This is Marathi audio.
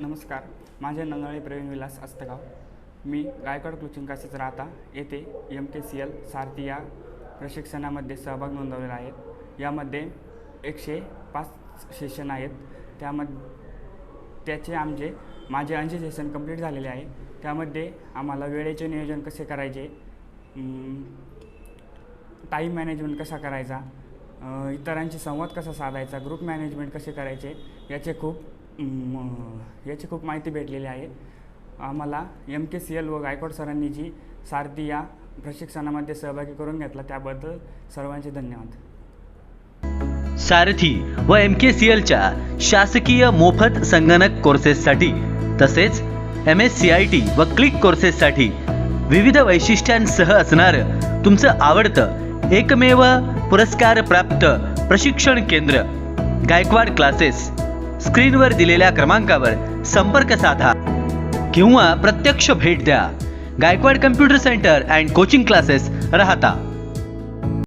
नमस्कार. माझे नंगाळे प्रवीण विलास अस्तगाव. मी गायकवाड कोचिंग राहता. येथे M K C L Sarathi या प्रशिक्षणामध्ये सहभाग नोंदवलेला आहे. यामध्ये एकशे पाच सेशन आहेत. त्यामध्ये त्याचे आमचे माझे ऐंशी सेशन कंप्लीट झालेले आहे. त्यामध्ये आम्हाला वेळेचे नियोजन कसे करायचे? टाईम मॅनेजमेंट कसा करायचा? इतरांशी संवाद कसा साधायचा? ग्रुप मॅनेजमेंट कसे करायचे? याचे खूप याची खूप माहिती भेटलेली आहे. आम्हाला एम के सी एल व गायकवाड सरांनी जी सारथी या प्रशिक्षणामध्ये सहभागी करून घेतला त्याबद्दल सर्वांचे धन्यवाद. सारथी व एम के सी एलच्या शासकीय मोफत संगणक कोर्सेससाठी तसेच M S C I T व क्लिक कोर्सेससाठी विविध वैशिष्ट्यांसह असणारं तुमचं आवडतं एकमेव पुरस्कार प्राप्त प्रशिक्षण केंद्र गायकवाड क्लासेस स्क्रीनवर दिलेल्या क्रमांकावर संपर्क साधा. किंवा प्रत्यक्ष भेट द्या. Gaikwad computer centre and coaching classes Rahata.